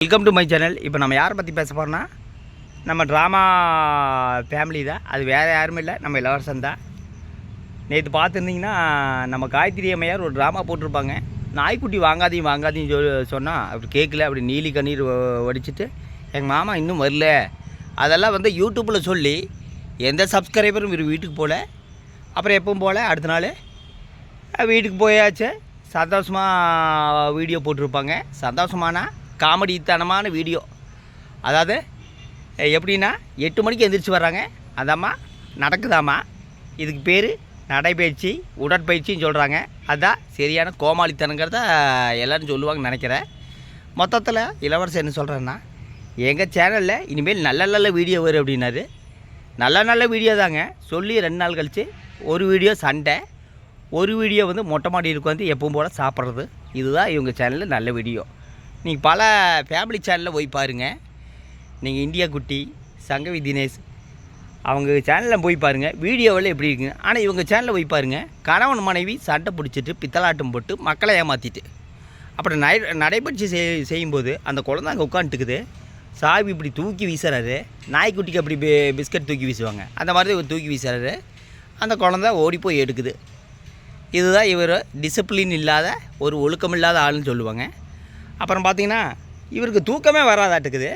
Welcome to my channel இப்போ நம்ம யாரை பற்றி பேச போகிறோன்னா நம்ம ட்ராமா ஃபேமிலி தான். அது வேறு யாருமே இல்லை. நம்ம இளவரசன் தான். நேற்று பார்த்துருந்தீங்கன்னா நம்ம காயத்ரி அம்மையார் ஒரு ட்ராமா போட்டிருப்பாங்க. நாய்க்குட்டி வாங்காதையும் வாங்காதையும் சொ சொன்னால் அப்படி கேட்கல அப்படி நீலி கண்ணீர் வ- வடிச்சிட்டு எங்கள் மாமா இன்னும் வரல. அதெல்லாம் வந்து யூடியூப்பில் சொல்லி எந்த சப்ஸ்கிரைபரும் இவர் வீட்டுக்கு போகல அப்புறம் எப்பவும் போகல அடுத்த நாள் வீட்டுக்கு போயாச்சு. சந்தோஷமாக வீடியோ போட்டிருப்பாங்க. சந்தோஷமானா காமெடித்தனமான வீடியோ. அதாவது எப்படின்னா எட்டு மணிக்கு எந்திரிச்சு வர்றாங்க. அதாம்மா நடக்குதாம்மா? இதுக்கு பேர் நடைபயிற்சி உடற்பயிற்சின்னு சொல்கிறாங்க அதுதான் சரியான கோமாளித்தனங்கிறத எல்லோரும் சொல்லுவாங்கன்னு நினைக்கிறேன். மொத்தத்தில் இளவரசர் என்ன சொல்கிறேன்னா எங்கள் சேனலில் இனிமேல் நல்ல நல்ல வீடியோ வரும் அப்படின்னாரு. நல்ல நல்ல வீடியோ தாங்க. சொல்லி ரெண்டு நாள் கழித்து ஒரு வீடியோ சண்டை. ஒரு வீடியோ வந்து மொட்டை மாடியில் உட்காந்து எப்பவும் போல் சாப்பிட்றது. இதுதான் இவங்க சேனலில் நல்ல வீடியோ. நீங்கள் பல ஃபேமிலி சேனலில் போய் பாருங்கள் நீங்கள் இந்தியா குட்டி சங்கவி தினேஷ் அவங்க சேனலில் போய் பாருங்கள் வீடியோவில் எப்படி இருக்குங்க? ஆனால் இவங்க சேனலில் போய் பாருங்கள் கணவன் மனைவி சண்டை பிடிச்சிட்டு பித்தலாட்டம் போட்டு மக்களை ஏமாற்றிட்டு அப்புறம் நடை நடைபயிற்சி செய் செய்யும்போது அந்த குழந்தை அங்கே உட்காந்துட்டுக்குது சாவி இப்படி தூக்கி வீசுறாரு. நாய்க்குட்டிக்கு அப்படி பி- பிஸ்கட் தூக்கி வீசுவாங்க. அந்த மாதிரி இவர் தூக்கி வீசுறாரு. அந்த குழந்த ஓடி போய் எடுக்குது. இதுதான் இவர் டிசிப்ளின் இல்லாத ஒரு ஒழுக்கம் இல்லாத ஆளுன்னு சொல்லுவாங்க. அப்புறம் பார்த்தீங்கன்னா இவருக்கு தூக்கமே வராதாட்டுக்குது.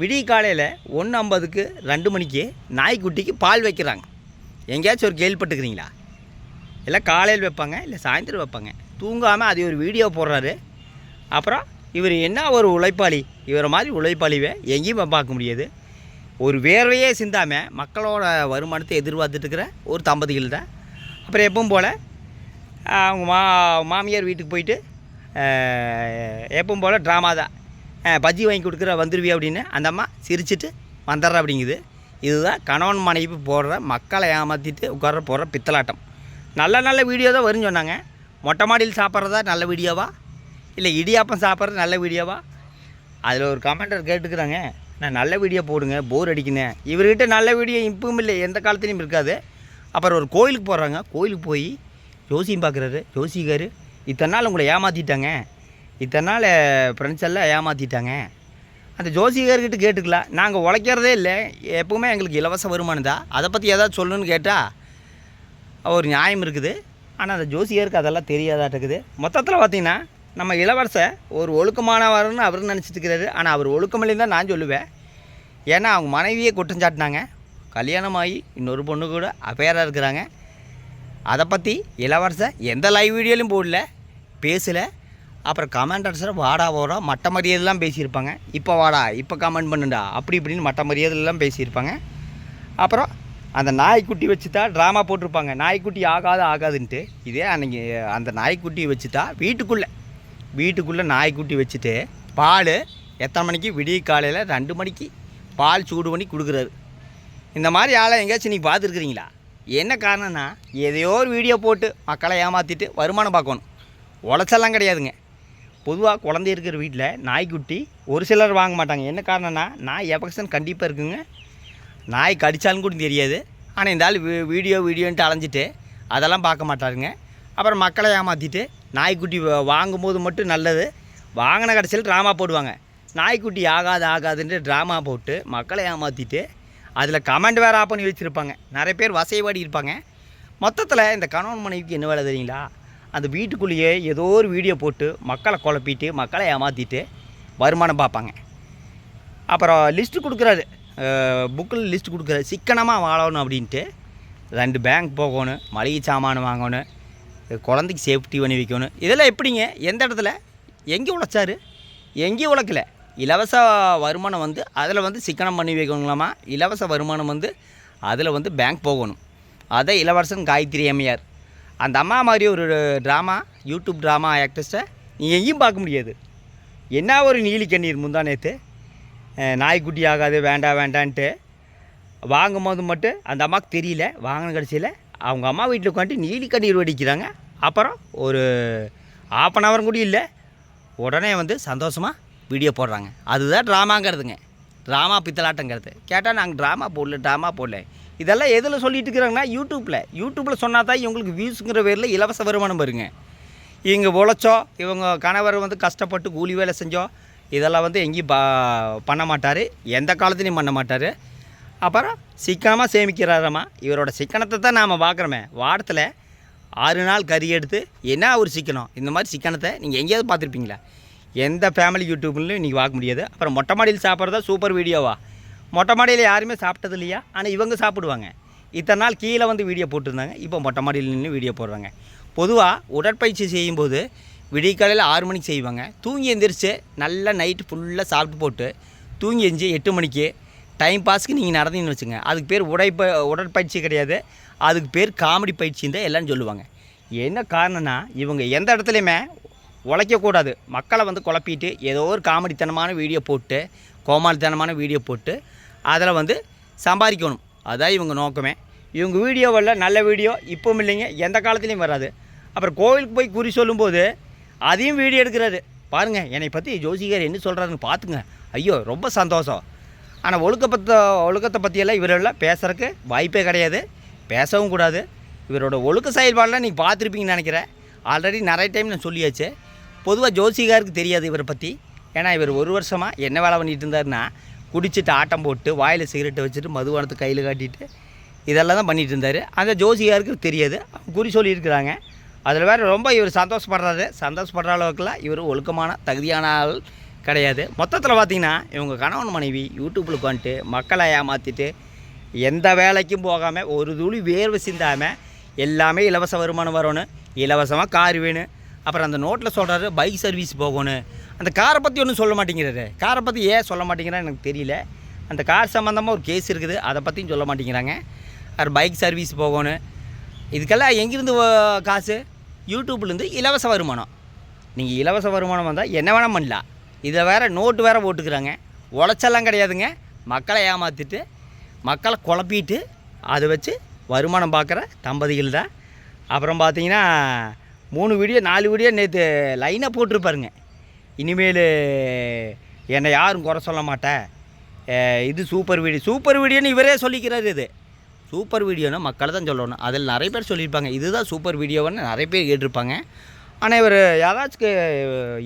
விடிய காலையில் ஒன்று ஐம்பதுக்கு ரெண்டு மணிக்கு நாய்க்குட்டிக்கு பால் வைக்கிறாங்க. எங்கேயாச்சும் ஒரு கேள்விப்பட்டுக்கிறீங்களா இல்லை காலையில் வைப்பாங்க இல்லை சாயந்தரம் வைப்பாங்க. தூங்காமல் அது ஒரு வீடியோ போடுறாரு. அப்புறம் இவர் என்ன ஒரு உழைப்பாளி? இவரை மாதிரி உழைப்பாளிவே எங்கேயுமே பார்க்க முடியாது. ஒரு வேர்வையே சிந்தாமல் மக்களோட வருமானத்தை எதிர்பார்த்துட்டுருக்கிற ஒரு தம்பதிகள் தான். அப்புறம் எப்பவும் போல் அவங்க மா மாமியார் வீட்டுக்கு போயிட்டு எப்பவும் போல் ட்ராமா தான். பஜ்ஜி வாங்கி கொடுக்குற வந்துருவியா அப்படின்னு அந்த அம்மா சிரிச்சிட்டு வந்துடுற அப்படிங்குது. இதுதான் கணவன் மனைவி போடுற மக்களை ஏமாற்றிட்டு உட்கார போடுற பித்தலாட்டம். நல்ல நல்ல வீடியோ தான் வரும்னு சொன்னாங்க. மொட்டை மாடியில் சாப்பிட்றதா நல்ல வீடியோவா இல்லை இடியாப்பம் சாப்பிட்றது நல்ல வீடியோவா அதில் ஒரு கமெண்டர் கேட்டுக்கிறாங்க நான் நல்ல வீடியோ போடுங்க போர் அடிக்கினேன். இவர்கிட்ட நல்ல வீடியோ இப்பவும் இல்லை எந்த காலத்துலேயும் இருக்காது. அப்புறம் ஒரு கோயிலுக்கு போகிறாங்க கோயிலுக்கு போய் ஜோசியம் பார்க்குறாரு. ஜோசிக்காரு இத்தனை நாள் உங்களை ஏமாற்றிட்டாங்க இத்தனை நாள் ஃப்ரெண்ட்ஸ் எல்லாம் ஏமாற்றிட்டாங்க அந்த ஜோசிகார்கிட்ட கேட்டுக்கலாம். நாங்கள் உழைக்கிறதே இல்லை. எப்பவுமே எங்களுக்கு இலவச வருமானம் தான். அதை பற்றி ஏதாவது சொல்லணும்னு கேட்டால் ஒரு நியாயம் இருக்குது. ஆனால் அந்த ஜோசியருக்கு அதெல்லாம் தெரியாதாட்டுக்குது மொத்தத்தில் பார்த்தீங்கன்னா நம்ம இளவரசர் ஒரு ஒழுக்கமானவர்னு அவர் நினச்சிட்டு இருக்கிறாரு. ஆனால் அவர் ஒழுக்கமில்லைன்னு தான் நான் சொல்லுவேன். ஏன்னா அவங்க மனைவியே குற்றம் சாட்டினாங்க. கல்யாணமாகி இன்னொரு பொண்ணு கூட அஃபேராக இருக்கிறாங்க. அதை பற்றி இளவரசர் எந்த லைவ் வீடியோலையும் போடல பேசலை. அப்புறம் கமெண்டர்ஸில் வாடா போடா மட்ட மரியாதைலாம் பேசியிருப்பாங்க. இப்போ வாடா இப்போ கமெண்ட் பண்ணுடா அப்படி இப்படின்னு மட்ட மரியாதைலாம் பேசியிருப்பாங்க. அப்புறம் அந்த நாய்க்குட்டி வச்சு தான் ட்ராமா போட்டிருப்பாங்க. நாய்க்குட்டி ஆகாது ஆகாதுன்ட்டு. இதே அன்றைக்கி அந்த நாய்க்குட்டி வச்சு தான் வீட்டுக்குள்ளே. வீட்டுக்குள்ளே நாய்க்குட்டி வச்சுட்டு பால் எத்தனை மணிக்கு? விடிய காலையில் ரெண்டு மணிக்கு. பால் சூடு பண்ணி கொடுக்குறாரு. இந்த மாதிரி ஆளை எங்கேயாச்சும் நீங்கள் பார்த்துருக்குறீங்களா? என்ன காரணம்னா எதையோ ஒரு வீடியோ போட்டு மக்களை ஏமாற்றிட்டு வருமானம் பார்க்கணும். உழைச்செல்லாம் கிடையாதுங்க. பொதுவாக குழந்தை இருக்கிற வீட்டில் நாய்க்குட்டி ஒரு சிலர் வாங்க மாட்டாங்க. என்ன காரணம்னா நாய் எஃபெக்ஷன் கண்டிப்பாக இருக்குங்க. நாய் கடித்தாலும் கூட தெரியாது. ஆனால் இந்த ஆள் வீ- வீடியோ வீடியோன்ட்டு அலைஞ்சிட்டு அதெல்லாம் பார்க்க மாட்டாருங்க. அப்புறம் மக்களை ஏமாற்றிட்டு நாய்க்குட்டி வாங்கும்போது மட்டும் நல்லது. வாங்கின கடைசியில் ட்ராமா போடுவாங்க. நாய்க்குட்டி ஆகாது ஆகாதுன்ட்டு ட்ராமா போட்டு மக்களை ஏமாற்றிட்டு அதில் கமெண்ட் வேறு ஆஃப் பண்ணி வச்சுருப்பாங்க. நிறைய பேர் வசைவாடி இருப்பாங்க. மொத்தத்தில் இந்த கணவன் மனைவிக்கு என்ன வேலை தெரியுங்களா? அந்த வீட்டுக்குள்ளேயே ஏதோ ஒரு வீடியோ போட்டு மக்களை குழப்பிட்டு மக்களை ஏமாற்றிட்டு வருமானம் பார்ப்பாங்க. அப்புறம் லிஸ்ட்டு கொடுக்குறாரு. புக்கில் லிஸ்ட் கொடுக்குறாரு. சிக்கனமாக வாழணும் அப்படின்ட்டு. ரெண்டு பேங்க் போகணும் மளிகை சாமான் வாங்கணும் குழந்தைக்கு சேஃப்டி பண்ணி வைக்கணும். இதெல்லாம் எப்படிங்க? எந்த இடத்துல? எங்கே உழைச்சாரு? எங்கேயும் உழைக்கல. இலவச வருமானம் வந்து அதில் வந்து சிக்கனம் பண்ணி வைக்கணுங்களாமா? இலவச வருமானம் வந்து அதில் வந்து பேங்க் போகணும். அதை இளவரசன் காயத்ரி அம்மையார். அந்த அம்மா மாதிரி ஒரு ட்ராமா யூடியூப் ட்ராமா ஆக்ட்ரஸை நீ எங்கேயும் பார்க்க முடியாது. என்ன ஒரு நீலி கண்ணீர் முந்தா நேற்று நாய்க்குட்டி ஆகாது வேண்டாம் வேண்டான்ட்டு. வாங்கும்போது மட்டும் அந்த அம்மாவுக்கு தெரியல வாங்கின கடைசியில் அவங்க அம்மா வீட்டில் உட்காந்து நீலி கண்ணீர் வடிக்கிறாங்க. அப்புறம் ஒரு ஆஃப் அன் ஹவர் கூட இல்லை. உடனே வந்து சந்தோஷமாக வீடியோ போடுறாங்க. அதுதான் ட்ராமாங்கிறதுங்க. ட்ராமா பித்தலாட்டங்கிறது. கேட்டால் நாங்கள் ட்ராமா போடல ட்ராமா போடல. இதெல்லாம் எதில் சொல்லிட்டு இருக்கிறாங்கன்னா யூடியூப்பில் யூடியூப்பில் சொன்னால் தான் இவங்களுக்கு வியூஸுங்கிற பேரில் இலவச வருமானம் வருங்க. இவங்க உழைச்சோ இவங்க கணவர் வந்து கஷ்டப்பட்டு கூலி வேலை செஞ்சோ இதெல்லாம் வந்து எங்கேயும் பா பண்ண மாட்டார். எந்த காலத்துலையும் பண்ண மாட்டார். அப்புறம் சிக்கனமாக சேமிக்கிறாராம்மா இவரோட சிக்கனத்தை தான் நாம் பார்க்குறோமே வாரத்தில் ஆறு நாள் கறி எடுத்து என்ன ஒரு சிக்கனம்? இந்த மாதிரி சிக்கனத்தை நீங்கள் எங்கேயாவது பார்த்துருப்பீங்களா? எந்த ஃபேமிலி யூடியூப்லையும் இன்றைக்கி பார்க்க முடியாது. அப்புறம் மொட்டை மாடியில் சாப்பிட்றதா சூப்பர் வீடியோவா மொட்டை மாடியில் யாருமே சாப்பிட்டது இல்லையா? ஆனால் இவங்க சாப்பிடுவாங்க. இத்தனை நாள் கீழே வந்து வீடியோ போட்டிருந்தாங்க. இப்போ மொட்டை மாடியில் நின்று வீடியோ போடுறாங்க. பொதுவாக உடற்பயிற்சி செய்யும்போது விடிய காலையில் ஆறு மணிக்கு செய்வாங்க. தூங்கி எந்திரிச்சு நல்லா நைட்டு ஃபுல்லாக சாப்பிட்டு போட்டு தூங்கி எஞ்சி எட்டு மணிக்கு டைம் பாஸ்க்கு நீங்கள் நடந்தீங்கன்னு வச்சுங்க அதுக்கு பேர் உடைப்ப உடற்பயிற்சி கிடையாது. அதுக்கு பேர் காமெடி பயிற்சின்னு தான் எல்லாம் சொல்லுவாங்க. என்ன காரணம்னா இவங்க எந்த இடத்துலையுமே உழைக்கக்கூடாது. மக்களை வந்து குழப்பிட்டு ஏதோ ஒரு காமெடித்தனமான வீடியோ போட்டு கோமாளித்தனமான வீடியோ போட்டு அதில் வந்து சம்பாதிக்கணும். அதான் இவங்க நோக்கமே. இவங்க வீடியோவில் நல்ல வீடியோ இப்பவும் இல்லைங்க எந்த காலத்துலேயும் வராது. அப்புறம் கோவிலுக்கு போய் குறி சொல்லும்போது அதையும் வீடியோ எடுக்கிறாரு. பாருங்கள் என்னை பற்றி ஜோசிகர் என்ன சொல்கிறாருன்னு பார்த்துங்க ஐயோ ரொம்ப சந்தோஷம். ஆனால் ஒழுக்கப்பத்த ஒழுக்கத்தை பற்றியெல்லாம் இவரெல்லாம் பேசுகிறக்கு வாய்ப்பே கிடையாது. பேசவும் கூடாது. இவரோட ஒழுக்க செயல்பாடெலாம் நீங்கள் பார்த்துருப்பீங்கன்னு நினைக்கிறேன். ஆல்ரெடி நிறைய டைம் நான் சொல்லியாச்சு. பொதுவாக ஜோசிகாருக்கு தெரியாது இவரை பற்றி ஏன்னா இவர் ஒரு வருஷமாக என்ன வேலை பண்ணிகிட்டு இருந்தாருன்னா குடிச்சிட்டு ஆட்டம் போட்டு வாயில் சிகரெட்டை வச்சுட்டு மதுவானத்தை கையில் காட்டிட்டு இதெல்லாம் தான் பண்ணிகிட்டு இருந்தார். அந்த ஜோசிகாருக்கு தெரியாது. அவங்க குறி சொல்லியிருக்கிறாங்க. அதில் வேறு ரொம்ப இவர் சந்தோஷப்படுறாரு. சந்தோஷப்படுற அளவுக்குலாம் இவர் ஒழுக்கமான தகுதியான ஆள் கிடையாது. மொத்தத்தில் பார்த்திங்கன்னா இவங்க கணவன் மனைவி யூடியூப்பில் உட்காந்துட்டு மக்களை ஏமாற்றிட்டு எந்த வேலைக்கும் போகாமல் ஒரு துளி வேர்வை சிந்தாமல் எல்லாமே இலவச வருமானம் வரணும். இலவசமாக கார் வேணும். அப்புறம் அந்த நோட்டில் சொல்கிறாரு பைக் சர்வீஸ் போகணும் அந்த காரை பற்றி ஒன்றும் சொல்ல மாட்டேங்கிறாரு. காரை பற்றி ஏன் சொல்ல மாட்டேங்கிறான்னு எனக்கு தெரியல. அந்த கார் சம்மந்தமாக ஒரு கேஸ் இருக்குது. அதை பற்றியும் சொல்ல மாட்டேங்கிறாங்க. அவர் பைக் சர்வீஸ் போகணும் இதுக்கெல்லாம் எங்கேருந்து காசு? யூடியூப்லேருந்து இலவச வருமானம். நீங்கள் இலவச வருமானம் வந்தால் என்ன வேணால் பண்ணலாம். இதை வேறு நோட்டு வேறு போட்டுக்கிறாங்க. உழைச்செல்லாம் கிடையாதுங்க. மக்களை ஏமாற்றிட்டு மக்களை குழப்பிட்டு அதை வச்சு வருமானம் பார்க்குற தம்பதிகள் தான். அப்புறம் பார்த்தீங்கன்னா மூணு வீடியோ நாலு வீடியோ நேற்று லைனாக போட்டிருப்பாருங்க. இனிமேல் என்னை யாரும் குறை சொல்ல மாட்டேன் இது சூப்பர் வீடியோ சூப்பர் வீடியோன்னு இவரே சொல்லிக்கிறாரு இது. சூப்பர் வீடியோன்னு மக்களை தான் சொல்லணும். அதில் நிறைய பேர் சொல்லியிருப்பாங்க. இதுதான் சூப்பர் வீடியோன்னு நிறைய பேர் கேட்டிருப்பாங்க. ஆனால் இவர் யாராச்சும்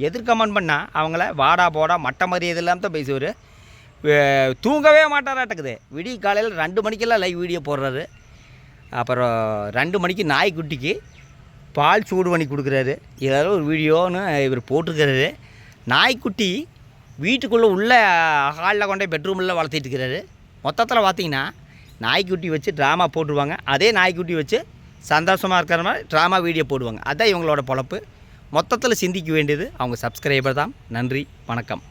எதிர் கமெண்ட் பண்ணால் அவங்கள வாடா போடா மட்டை மாதிரி இல்லாமல் தான் பேசுவார். தூங்கவே மாட்டாராட்டக்குது. விடிய காலையில் ரெண்டு மணிக்கெல்லாம் லைவ் வீடியோ போடுறாரு. அப்புறம் ரெண்டு மணிக்கு நாய்க்குட்டிக்கு பால் சூடு பண்ணி கொடுக்குறாரு. ஏதாவது ஒரு வீடியோன்னு இவர் போட்டிருக்கிறாரு. நாய்க்குட்டி வீட்டுக்குள்ளே உள்ள ஹாலில் கொண்டே பெட்ரூமில் வளர்த்திட்டு இருக்கிறாரு. மொத்தத்தில் பார்த்தீங்கன்னா நாய்க்குட்டி வச்சு ட்ராமா போட்டுருவாங்க. அதே நாய்க்குட்டி வச்சு சந்தோஷமாக இருக்கிற மாதிரி ட்ராமா வீடியோ போடுவாங்க. அதுதான் இவங்களோட பொழப்பு. மொத்தத்தில் சிந்திக்க வேண்டியது அவங்க சப்ஸ்கிரைபர் தான். நன்றி வணக்கம்.